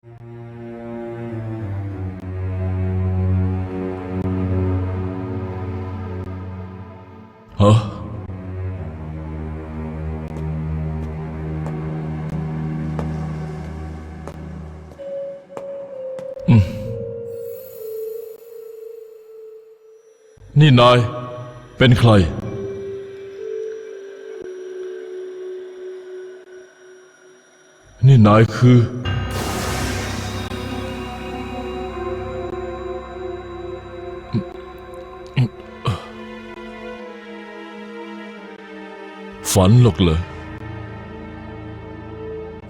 ฮะอืมนี่นาย เป็นใคร นี่นายคือ ฝันหรอกเหรอ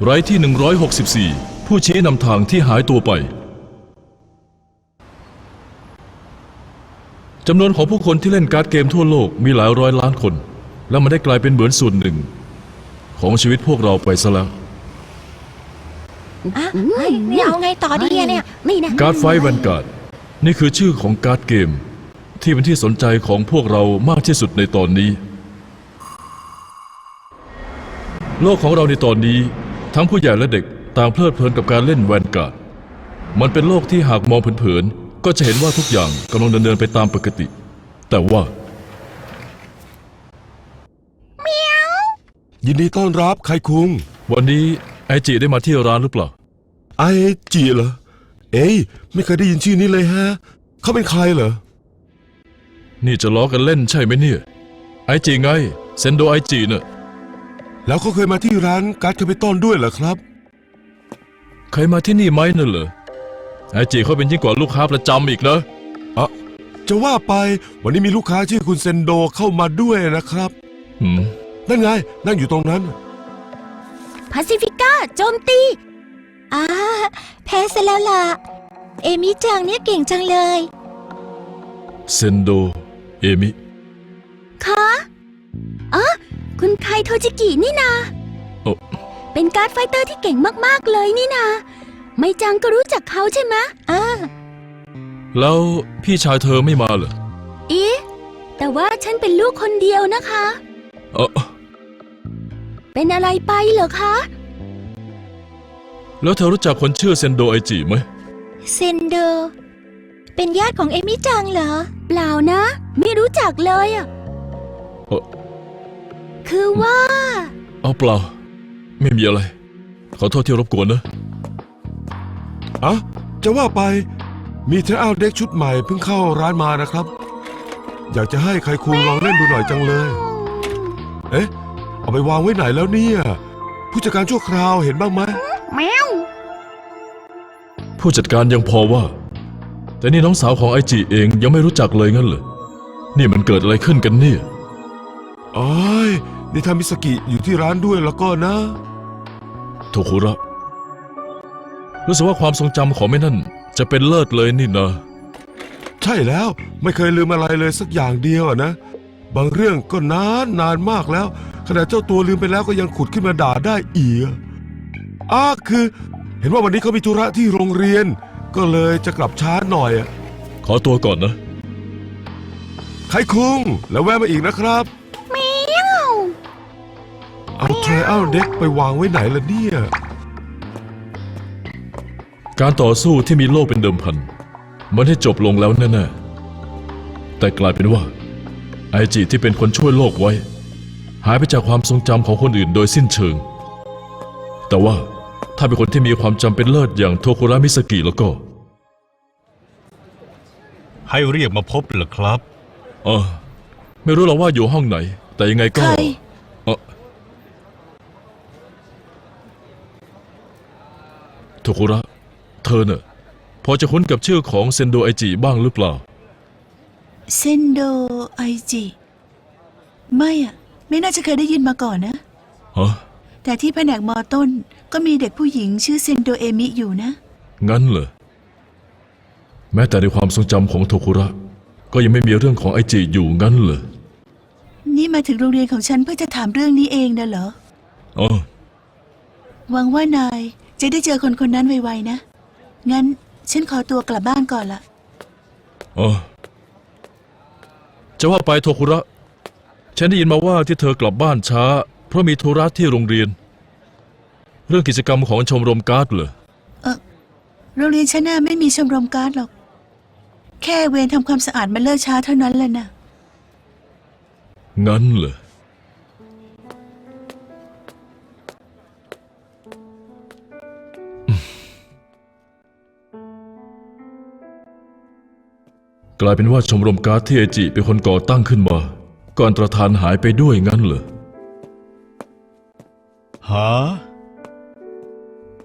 ไรที่ 164 ผู้ชี้นำทางที่หายตัวไปจำนวนของผู้คนที่เล่นการ์ดเกมทั่วโลกมีหลายร้อยล้านคน และมันได้กลายเป็นเหมือนส่วนหนึ่ง ของชีวิตพวกเราไปซะแล้ว อะเฮ้ยนี่เอาไงต่อดีอะเนี่ยนี่นะการ์ดไฟแวนการ์ดนี่คือชื่อของการ์ดเกม ที่เป็นที่สนใจของพวกเรามากที่สุดในตอนนี้ โลกของเราในตอนนี้ ทั้งผู้ใหญ่และเด็กต่างเพลิดเพลินกับการเล่นแวนการ์ดมันเป็นโลกที่หากมองเผินๆก็จะเห็นว่าทุกอย่างกำลังดำเนินไปตามปกติ แต่ว่า ยินดีต้อนรับไคคุงวันนี้ไอจิได้มาที่ร้านหรือเปล่า ไอจีเหรอ เอ้ยไม่เคยได้ยินชื่อนี้เลยฮะ เขาเป็นใครเหรอ นี่จะล้อกันเล่นใช่ไหมเนี่ย ไอจิไง เซนโดไอจิเน่ะ แล้วเขาเคยมาที่ร้านการ์ดแคปิตอลด้วยเหรอครับเคยมาที่นี่ไหมนั่นเหรอไอจิเขาเป็นยิ่งกว่าลูกค้าประจำอีกนะอะจะว่าไปวันนี้มีลูกค้าชื่อคุณเซนโดเข้ามาด้วยนะครับ หืม นั่นไง นั่งอยู่ตรงนั้น พาซิฟิก้าโจมตีอ่าแพ้ซะแล้วล่ะ เอมิจังเนี่ยเก่งจังเลยเซนโด เอมิ คะอ๋อ คุณไคโทจิกินี่นาโอ้ เป็นการ์ดไฟเตอร์ที่เก่งมากๆเลยนี่นา ไม่จังก็รู้จักเขาใช่ไหมอ่าแล้วพี่ชายเธอไม่มาเหรออีแต่ว่าฉันเป็นลูกคนเดียวนะคะ เออเป็นอะไรไปเหรอคะ แล้วเธอรู้จักคนชื่อเซนโดไอจิไหม เซนโดเป็นญาติของเอมิจังเหรอ เปล่านะ ไม่รู้จักเลยอะเออ คือว่า เอาเปล่า ไม่มีอะไร ขอโทษที่รบกวนนะอะจะว่าไปมีเทรเอาเด็กชุดใหม่เพิ่งเข้าร้านมานะครับ อยากจะให้ไคคุงลองเล่นดูหน่อยจังเลย เอ๊ะ เอาไปวางไว้ไหนแล้วเนี่ย ผู้จัดการชั่วคราวเห็นบ้างไหมแมวผู้จัดการยังพอว่า แต่นี่น้องสาวของไอจิเองยังไม่รู้จักเลยงั้นเหรอนี่มันเกิดอะไรขึ้นกันเนี่ยโอ้ย นี่ถ้ามิสกิอยู่ที่ร้านด้วยแล้วก็นะโทคุระรู้สึกว่าความทรงจำของแม่นั่น จะเป็นเลิศเลยนี่นะใช่แล้วไม่เคยลืมอะไรเลยสักอย่างเดียวอะนะ บางเรื่องก็นานนานมากแล้วขณะเจ้าตัวลืมไปแล้วก็ยังขุดขึ้นมาด่าได้อีกอะคือ เห็นว่าวันนี้เขามีธุระที่โรงเรียน ก็เลยจะกลับช้าหน่อยอะขอตัวก่อนนะไขคุงแล้วแวะมาอีกนะครับแมว เอาเทรอัลเด็กไปวางไว้ไหนล่ะเนี่ย การต่อสู้ที่มีโลกเป็นเดิมพัน มันได้จบลงแล้วแน่ๆ แต่กลายเป็นว่า ไอจิที่เป็นคนช่วยโลกไว้ หายไปจากความทรงจำของคนอื่นโดยสิ้นเชิง แต่ว่าถ้าเป็นคนที่มีความจำเป็นเลิศอย่างโทคุระมิสกิแล้วก็ ให้เรียกมาพบเหรอครับ เออ ไม่รู้หรอกว่าอยู่ห้องไหน แต่ยังไงก็ ใคร เออ โทคุระ เธอเน่ะพอจะคุ้นกับชื่อของเซนโดไอจิบ้างหรือเปล่า เซนโดไอจิไม่อะไม่น่าจะเคยได้ยินมาก่อนนะ ฮะ แต่ที่แผนกมอต้นก็มีเด็กผู้หญิงชื่อเซนโดเอมิอยู่นะ งั้นเหรอ แม้แต่ในความทรงจำของโทคุระ ก็ยังไม่มีเรื่องของไอจิอยู่งั้นเหรอนี่มาถึงโรงเรียนของฉันเพื่อจะถามเรื่องนี้เองนะเหรอ อ๋อ หวังว่านาย จะได้เจอคนคนนั้นไวๆนะ งั้นฉันขอตัวกลับบ้านก่อนละอ๋อจะว่าไปโทคุระ ฉันได้ยินมาว่าที่เธอกลับบ้านช้า เพราะมีธุระที่โรงเรียน เรื่องกิจกรรมของชมรมการ์ดเหรอเออโรงเรียนฉันน่ะไม่มีชมรมการ์ดหรอก แค่เวรทำความสะอาดมันเลิกช้าเท่านั้นแหละนะ งั้นเหรอ กลายเป็นว่าชมรมการ์ดที่เอจิเป็นคนก่อตั้งขึ้นมา ก่อนประธานหายไปด้วยงั้นเหรอหา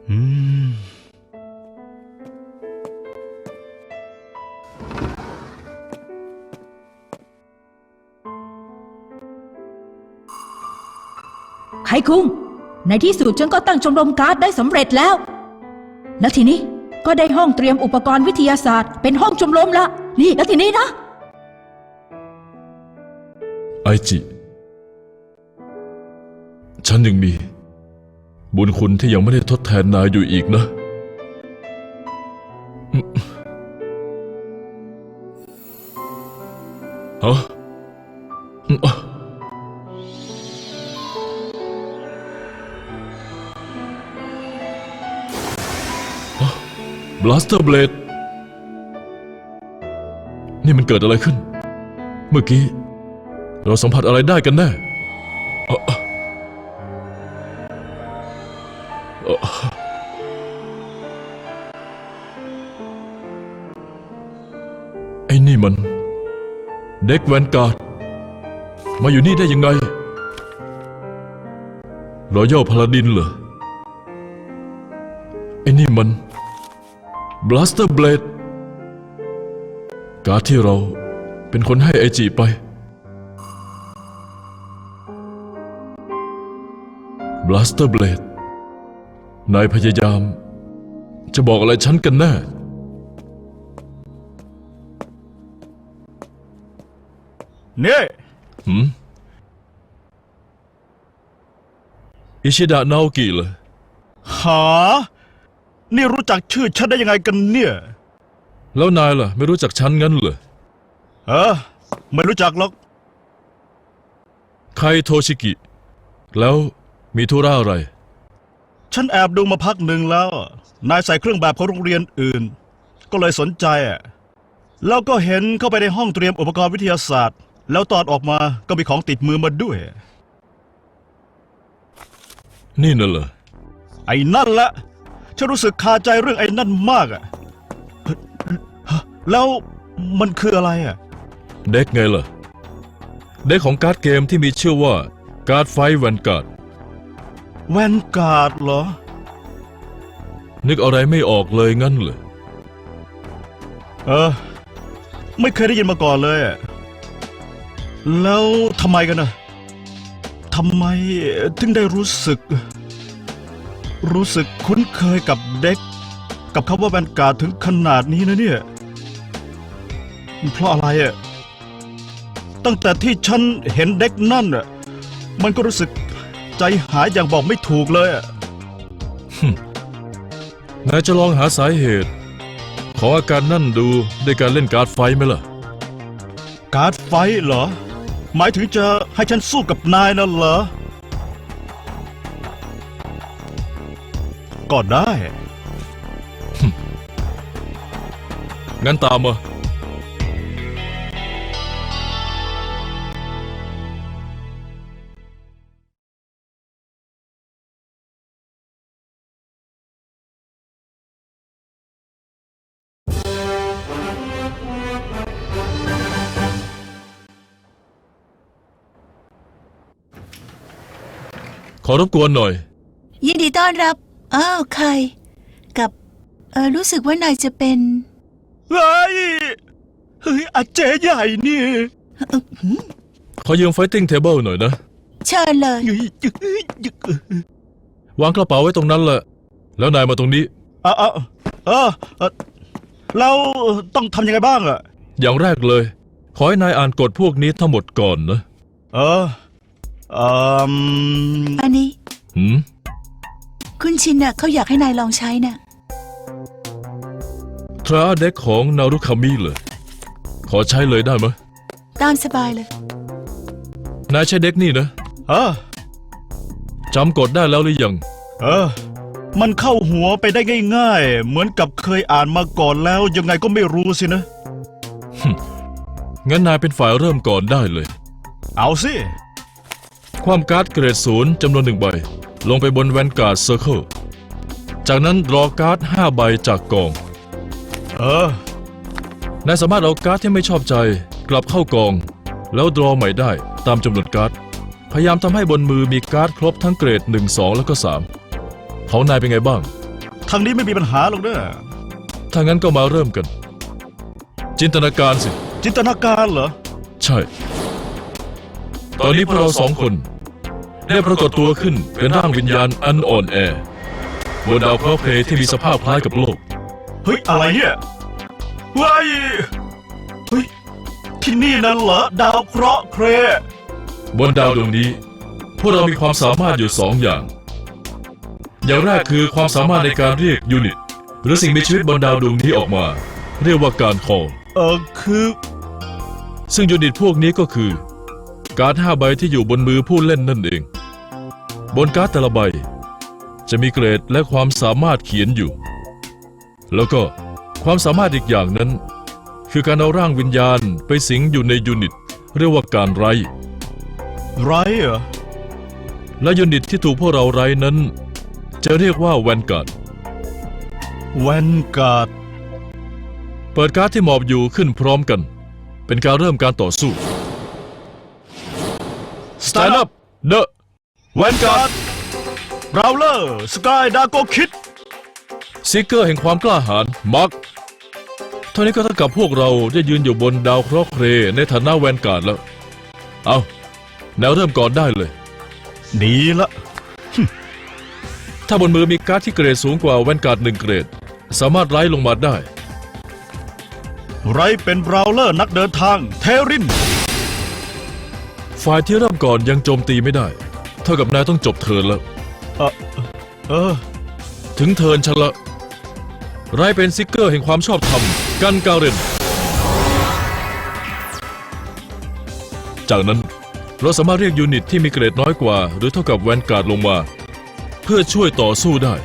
อืม ไขคุงในที่สุดฉันก็ตั้งชมรมการ์ดได้สำเร็จแล้ว แล้วทีนี้ก็ได้ห้องเตรียมอุปกรณ์วิทยาศาสตร์ เป็นห้องชมรมละ นี่แล้วทีนี้นะ ไอจิ ฉันยังมี บุญคุณที่ยังไม่ได้ทดแทนนายอยู่อีกนะ ฮะอืมอะบลัสเตอร์เบลด นี่มันเกิดอะไรขึ้น เมื่อกี้ เราสัมผัสอะไรได้กันแน่เออเออไอ้นี่มัน เด็กแวนการ์ดมาอยู่นี่ได้ยังไงรอยัลพาลาดินเหรอไอ้นี่มันบลัสเตอร์เบลด การ์ดที่เราเป็นคนให้ไอจีไป บลัสเตอร์เบลด นายพยายาม จะบอกอะไรฉันกันแน่เนี่ยหืมอิชิดะนาโอกิเหรอหา นี่รู้จักชื่อฉันได้ยังไงกันเนี่ย แล้วนายล่ะ ไม่รู้จักฉันงั้นเหรอเออไม่รู้จักหรอก ไคโทชิกิ แล้วมีธุระอะไร ฉันแอบดูมาพักหนึ่งแล้ว นายใส่เครื่องแบบของโรงเรียนอื่น ก็เลยสนใจอะแล้วก็เห็นเข้าไปในห้องเตรียมอุปกรณ์วิทยาศาสตร์ แล้วตอนออกมาก็มีของติดมือมาด้วย นี่น่ะเหรอไอ้นั่นละฉันรู้สึกคาใจเรื่องไอ้นั่นมากอะฮะ แล้วมันคืออะไรอะ เด็กไงล่ะ เด็กของการ์ดเกมที่มีชื่อว่าการ์ดไฟแวนการ์ดแวนการ์ดเหรอ นึกอะไรไม่ออกเลยงั้นเหรอเออ ไม่เคยได้ยินมาก่อนเลยอะแล้วทำไมกันนะทำไมถึงได้รู้สึก รู้สึกคุ้นเคยกับเด็ก กับคำว่าแวนการ์ดถึงขนาดนี้นะเนี่ย เพราะอะไรอะตั้งแต่ที่ฉันเห็นเด็กนั่นอะมันก็รู้สึกใจหายอย่างบอกไม่ถูกเลยอะนายจะลองหาสาเหตุ ของอาการนั่นดูด้วยการเล่นการ์ดไฟไหมล่ะ การ์ดไฟท์เหรอ หมายถึงจะให้ฉันสู้กับนายน่ะเหรอ ก็ได้ งั้นตามมา ขอรบกวนหน่อย ยินดีต้อนรับ อ้าว ใคร กับ เออรู้สึกว่านายจะเป็น เฮ้ย เฮ้ยอาเจใหญ่นี่ขอยืมไฟติ้งเทเบิลหน่อยนะ เชิญเลยเฮ้ยยึกยึกวางกระเป๋าไว้ตรงนั้นแหละ แล้วนายมาตรงนี้ เออเออเออเออแล้วต้องทำยังไงบ้างอะอย่างแรกเลย ขอให้นายอ่านกฎพวกนี้ทั้งหมดก่อนนะเออเอออันนี้ หืม คุณชินน่ะเขาอยากให้นายลองใช้น่ะ ทราเด็กของนารุคามิเลย ขอใช้เลยได้ไหมยตามสบายเลย นายใช้เด็กนี่นะเออจำกฎได้แล้วหรือยัง เออ มันเข้าหัวไปได้ง่ายๆ เหมือนกับเคยอ่านมาก่อนแล้ว ยังไงก็ไม่รู้สินะ งั้นนายเป็นฝ่ายเริ่มก่อนได้เลย เอาสิ ความการ์ดเกรดศูนย์จำนวนหนึ่งใบ ลงไปบนแวนการ์ดเซอร์เคิลจากนั้นรอการ์ด5ใบจากกอง เออ นายสามารถเอาการ์ดที่ไม่ชอบใจ กลับเข้ากอง แล้วดรอใหม่ได้ตามจำนวนการ์ด พยายามทำให้บนมือมีการ์ดครบทั้งเกรด 1 2 แล้วก็ 3 ของนายเป็นไงบ้าง ทางนี้ไม่มีปัญหาหรอกเด้อถ้างั้นก็มาเริ่มกัน จินตนาการสิ จินตนาการเหรอ ใช่ ตอนนี้พวกเราสองคน ได้ปรากฏตัวขึ้นเป็นร่างวิญญาณอันอ่อนแอบนดาวเคราะห์เพลย์ที่มีสภาพคล้ายกับโลก เฮ้ย อะไรเนี่ยเฮ้ยเฮ้ย ที่นี่นั่นเหรอ ดาวเคราะห์เคราะห์บนดาวดวงนี้ พวกเรามีความสามารถอยู่สองอย่าง อย่างแรกคือความสามารถในการเรียกยูนิต หรือสิ่งมีชีวิตบนดาวดวงนี้ออกมา เรียกว่าการคอลเออคือ ซึ่งยูนิตพวกนี้ก็คือ การ์ดห้าใบที่อยู่บนมือผู้เล่นนั่นเอง บนการ์ดแต่ละใบ จะมีเกรดและความสามารถเขียนอยู่ แล้วก็ความสามารถอีกอย่างนั้น คือการเอาร่างวิญญาณไปสิงอยู่ในยูนิต เรียกว่าการไร้ ไรเหรอและยูนิตที่ถูกพวกเราไร้นั้น จะเรียกว่าแวนการ์ดแวนการ์ดเปิดการ์ดที่หมอบอยู่ขึ้นพร้อมกัน เป็นการเริ่มการต่อสู้ Stand up the แวนการ์ดบราวเลอร์สกายดาโกคิด ซิกเกอร์แห่งความกล้าหาญมาร์กเท่านี้ก็เท่ากับพวกเราได้ยืนอยู่บนดาวเคราะห์เครในฐานะแวนการ์ดแล้ว เอาแนวเริ่มก่อนได้เลย ดีละ ถ้าบนมือมีการ์ดที่เกรดสูงกว่าแวนการ์ดหนึ่งเกรด สามารถไล่ลงมาได้ ไรเป็นบราวเลอร์นักเดินทาง เทริน ฝ่ายที่เริ่มก่อนยังโจมตีไม่ได้ เท่ากับนายต้องจบเทิร์นแล้ว เออ เออ ถึงเทิร์นฉันละ ไรเป็นซิกเกอร์แห่งความชอบธรรมกันการเรนจากนั้นเราสามารถเรียกยูนิตที่มีเกรดน้อยกว่า หรือเท่ากับแวนการ์ดลงมา เพื่อช่วยต่อสู้ได้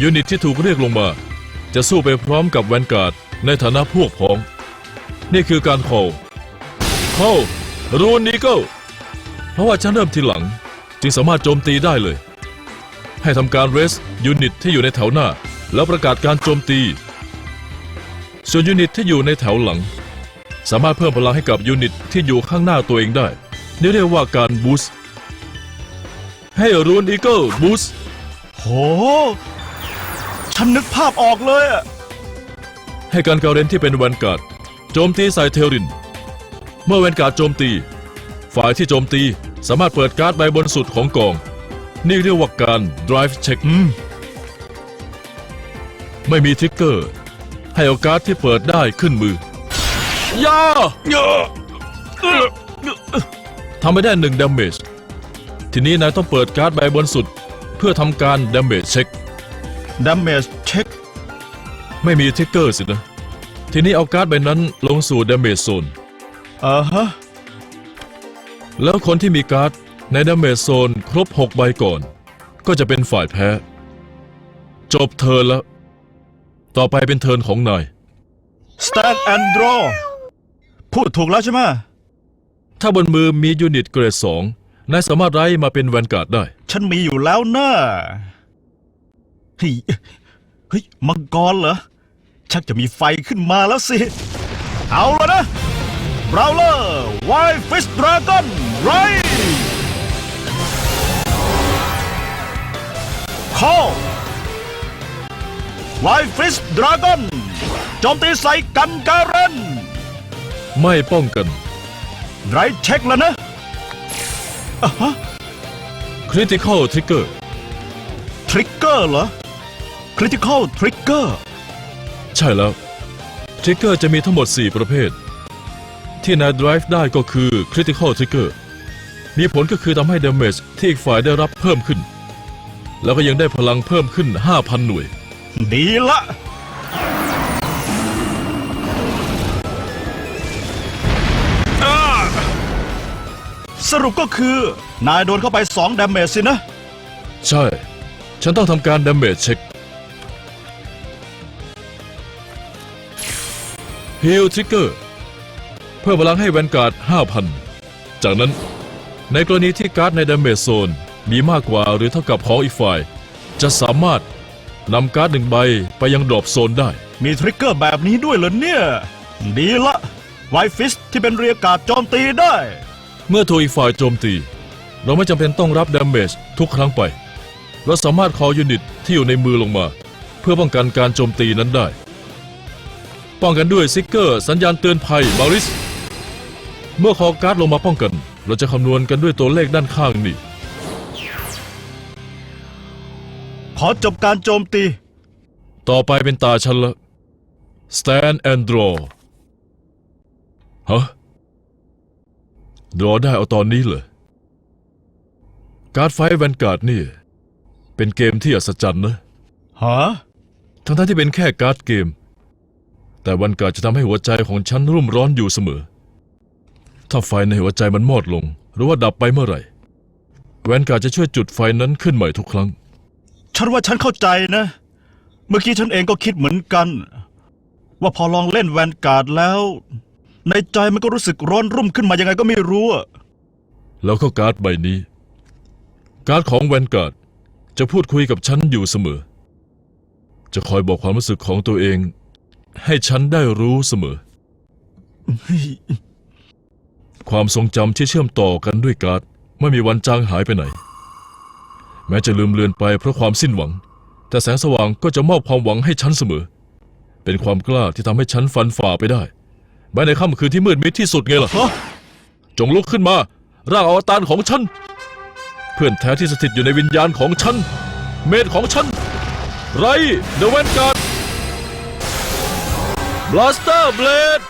ยูนิตที่ถูกเรียกลงมา จะสู้ไปพร้อมกับแวนการ์ดในฐานะพวกพ้อง นี่คือการคอลคอลรูนนิเกิลเพราะว่าฉันเริ่มทีหลัง จึงสามารถโจมตีได้เลย ให้ทำการเรสยูนิตที่อยู่ในแถวหน้า แล้วประกาศการโจมตี ส่วนยูนิตที่อยู่ในแถวหลัง สามารถเพิ่มพลังให้กับยูนิตที่อยู่ข้างหน้าตัวเองได้นี่เรียกว่าการบูสต์ให้รูนอีเกิลบูสต์โห ฉันนึกภาพออกเลยอะให้การการเรนที่เป็นแวนการ์ดโจมตีใส่เทริน เมื่อแวนการ์ดโจมตี ฝ่ายที่โจมตีสามารถเปิดการ์ดใบบนสุดของกอง นี่เรียกว่าการ drive check อืมไม่มีทริกเกอร์ ให้เอาการ์ดที่เปิดได้ขึ้นมือย่าทำไม่ได้หนึ่งดาเมจทีนี้นายต้องเปิดการ์ดใบบนสุด เพื่อทำการดาเมจเช็คดามเมจเช็คไม่มีทริกเกอร์สินะ ทีนี้เอาการ์ดใบนั้นลงสู่ดาเมจโซนอ่าฮะ แล้วคนที่มีการ์ด ในดาเมจโซนครบ 6 ใบก่อน ก็จะเป็นฝ่ายแพ้ จบเทิร์นแล้ว ต่อไปเป็นเทิร์นของนาย stand and draw พูดถูกแล้วใช่ไหมถ้าบนมือมียูนิตเกรดสองนายสามารถไล่มาเป็นแวนการ์ดได้ ฉันมีอยู่แล้วนะเฮ้ยเฮ้ยมังกรเหรอ ชักจะมีไฟขึ้นมาแล้วสิ เอาแล้วนะบราวเลอร์ไวฟิสดราก้อนไร คอไวฟิสดราก้อนโจมตีใส่กันการันไม่ป้องกัน ไรเช็คแล้วนะอะฮะ คริติคอลทริกเกอร์ ทริกเกอร์เหรอ คริติคอลทริกเกอร์ ใช่แล้ว ทริกเกอร์จะมีทั้งหมด 4 ประเภท ที่นาย drive ได้ก็คือ critical trigger มีผลก็คือทำให้ damage ที่อีกฝ่ายได้รับเพิ่มขึ้น แล้วก็ยังได้พลังเพิ่มขึ้น 5,000 หน่วย ดีละอ่าสรุปก็คือ นายโดนเข้าไป2ดาเมจสินะ ใช่ ฉันต้องทำการ damage check heal trigger เพิ่มพลังให้แวนการ์ด 5,000 จากนั้นในกรณีที่การ์ดใน damage zone มี มากกว่าหรือเท่ากับของอีกฝ่าย จะสามารถนำการ์ดหนึ่งใบไปยังดรอปโซนได้ มีทริกเกอร์แบบนี้ด้วยเหรอเนี่ย ดีละไวฟิสที่เป็นเรียกการ์ดโจมตีได้ เมื่อถูกอีกฝ่ายโจมตี เราไม่จำเป็นต้องรับ damage ทุกครั้งไป เราสามารถคอยูนิตที่อยู่ในมือลงมา เพื่อป้องกันการโจมตีนั้นได้ ป้องกันด้วยซิกเกอร์สัญญาณเตือนภัยมาริส เมื่อคอการ์ดลงมาป้องกัน เราจะคำนวณกันด้วยตัวเลขด้านข้างนี่ ขอจบการโจมตี ต่อไปเป็นตาฉันละ stand and draw ฮะ draw ได้เอาตอนนี้เหรอการ์ดไฟแวนการ์ดนี่ เป็นเกมที่อัศจรรย์นะ ฮะ ทั้งทที่เป็นแค่การ์ดเกม แต่วันการ์ดจะทำให้หัวใจของฉันรุ่มร้อนอยู่เสมอ ถ้าไฟในหัวใจมันมอดลง หรือว่าดับไปเมื่อไหร่ แวนการ์ดจะช่วยจุดไฟนั้นขึ้นใหม่ทุกครั้ง ฉันว่าฉันเข้าใจนะ เมื่อกี้ฉันเองก็คิดเหมือนกัน ว่าพอลองเล่นแวนการ์ดแล้ว ในใจมันก็รู้สึกร้อนรุ่มขึ้นมายังไงก็ไม่รู้อะแล้วก็การ์ดใบนี้ การ์ดของแวนการ์ดจะพูดคุยกับฉันอยู่เสมอ จะคอยบอกความรู้สึกของตัวเอง ให้ฉันได้รู้เสมอ ความทรงจำที่เชื่อมต่อกันด้วยการ์ดไม่มีวันจางหายไปไหน แม้จะลืมเลือนไปเพราะความสิ้นหวัง แต่แสงสว่างก็จะมอบความหวังให้ฉันเสมอ เป็นความกล้าที่ทำให้ฉันฟันฝ่าไปได้แม้ในค่ำคืนที่มืดมิดที่สุดไงล่ะฮะจงลุกขึ้นมา ร่างอวตารของฉัน เพื่อนแท้ที่สถิตอยู่ในวิญญาณของฉัน เมตของฉัน ไรเดอะแวนการ์ดบลัสเตอร์เบลด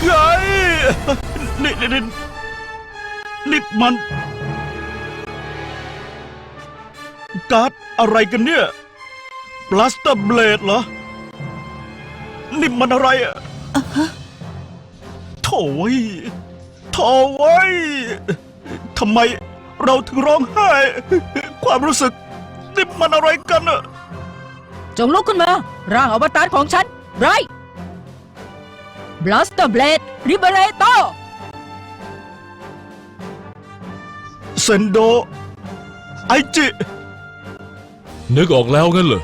เฮ้ยนี่นี่ นี่นี่มัน การ์ดอะไรกันเนี่ยบลัสเตอร์เบลดเหรอ นี่มันอะไรอะโถ่เว้ยโถ่เว้ยทำไมเราถึงร้องไห้ ความรู้สึก นี่มันอะไรกันอะจงลุกขึ้นมา ร่างอวตารของฉัน ไร Blaster Blade Liberator เซนโด ไอจิ นึกออกแล้วงั้นเหรอ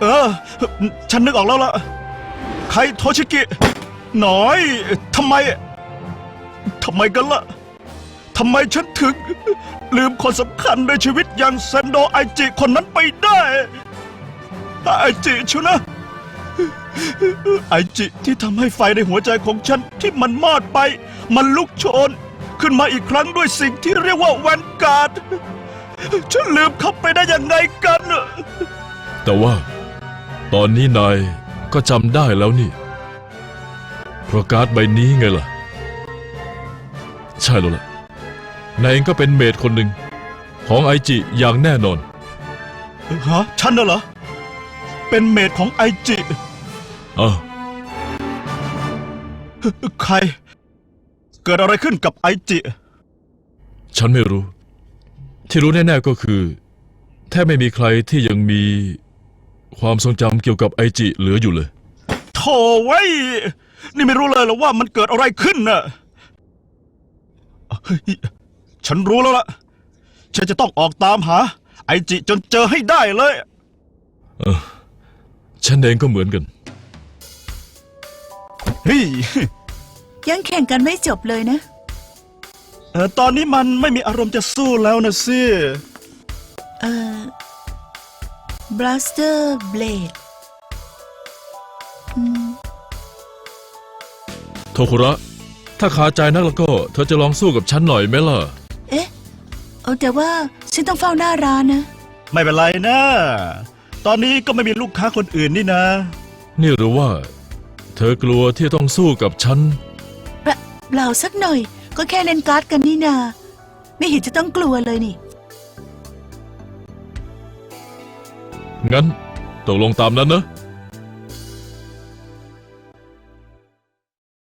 เออ ฉันนึกออกแล้วล่ะ ใครโทชิกิ หน่อย ทำไม ทำไมกันล่ะ ทำไมฉันถึง ลืมคนสำคัญในชีวิตอย่างเซนโดไอจิคนนั้นไปได้ ไอจิชัวนะ ไอจิที่ทำให้ไฟในหัวใจของฉันที่มันมอดไป มันลุกโชน ขึ้นมาอีกครั้งด้วยสิ่งที่เรียกว่าแวนการ์ด ฉันลืมเขาไปได้ยังไงกันน่ะแต่ว่า ตอนนี้นายก็จำได้แล้วนี่ เพราะการ์ดใบนี้ไงล่ะ ใช่แล้วล่ะ นายเองก็เป็นเมดคนหนึ่ง ของไอจิอย่างแน่นอน ฮะ ฉันน่ะเหรอ เป็นเมดของไอจิ อ้าว ใคร เกิดอะไรขึ้นกับไอจิ ฉันไม่รู้ ที่รู้แน่ๆก็คือ แทบไม่มีใครที่ยังมีความทรงจำเกี่ยวกับไอจิเหลืออยู่เลย โถ่ไว้ย นี่ไม่รู้เลยเหรอว่ามันเกิดอะไรขึ้นน่ะเฮ้ยฉันรู้แล้วล่ะ ฉันจะต้องออกตามหา ไอจิจนเจอให้ได้เลย ฉันเองก็เหมือนกัน เฮ้ย ยังแข่งกันไม่จบเลยนะ เอ่อตอนนี้มันไม่มีอารมณ์จะสู้แล้วนะสิเอ่อ blaster blade อืมโทคุระ ถ้าขาใจนักแล้วก็ เธอจะลองสู้กับฉันหน่อยไหมล่ะ เอ๊ะเอาแต่ว่าฉันต้องเฝ้าหน้าร้านนะ ไม่เป็นไรนะ ตอนนี้ก็ไม่มีลูกค้าคนอื่นนี่นะ นี่หรือว่า เธอกลัวที่ต้องสู้กับฉันเปล่า เปล่าสักหน่อย ก็แค่เล่นการ์ดกันนี่นา ไม่เห็นจะต้องกลัวเลยนี่ งั้นตกลงตามนั้นนะ